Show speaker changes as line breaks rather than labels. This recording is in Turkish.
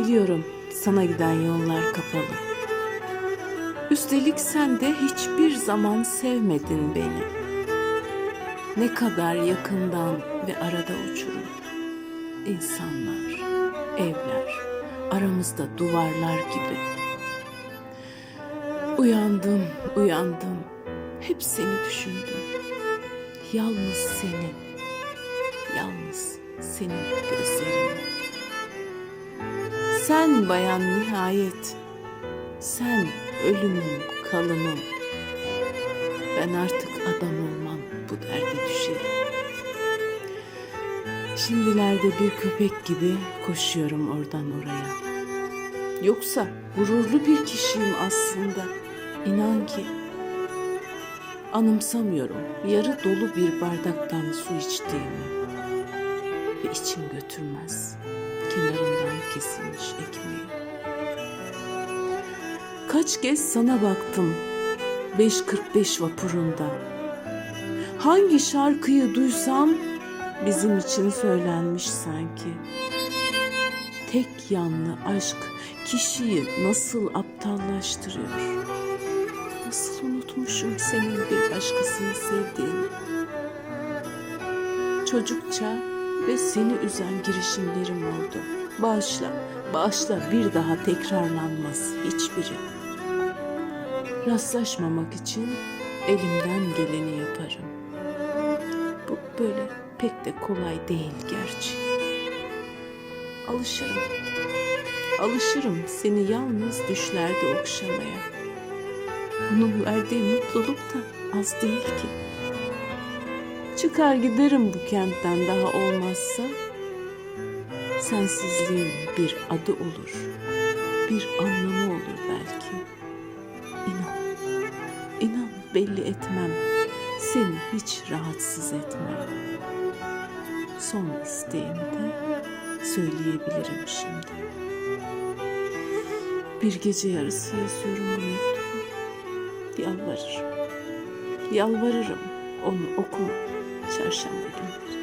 Biliyorum sana giden yollar kapalı. Üstelik sen de hiçbir zaman sevmedin beni. Ne kadar yakından ve arada uçurum. İnsanlar, evler, aramızda duvarlar gibi. Uyandım, uyandım. Hep seni düşündüm. Yalnız seni, yalnız senin gözlerini. Sen bayan nihayet, sen ölümüm, kalımım. Ben artık adam olmam, bu derde düşerim. Şimdilerde bir köpek gibi koşuyorum oradan oraya. Yoksa gururlu bir kişiyim aslında. İnan ki anımsamıyorum yarı dolu bir bardaktan su içtiğimi ve içim götürmez kesilmiş ekmeği. Kaç kez sana baktım 5.45 vapurunda. Hangi şarkıyı duysam bizim için söylenmiş sanki. Tek yanlı aşk kişiyi nasıl aptallaştırıyor. Nasıl unutmuşum senin bir başkasını sevdiğini. Çocukça ve seni üzen girişimlerim oldu. Bağışla, bağışla bir daha tekrarlanmaz hiçbiri. Rastlaşmamak için elimden geleni yaparım. Bu böyle pek de kolay değil gerçi. Alışırım. Alışırım seni yalnız düşlerde okşamaya. Bunun verdiği mutluluk da az değil ki. Çıkar giderim bu kentten daha olmazsa. Sensizliğin bir adı olur. Bir anlamı olur belki. İnan, inan belli etmem. Seni hiç rahatsız etmem. Son isteğimi de söyleyebilirim şimdi. Bir gece yarısı yazıyorum bu mektubu. Yalvarırım. Yalvarırım onu okuma çarşamba günleri.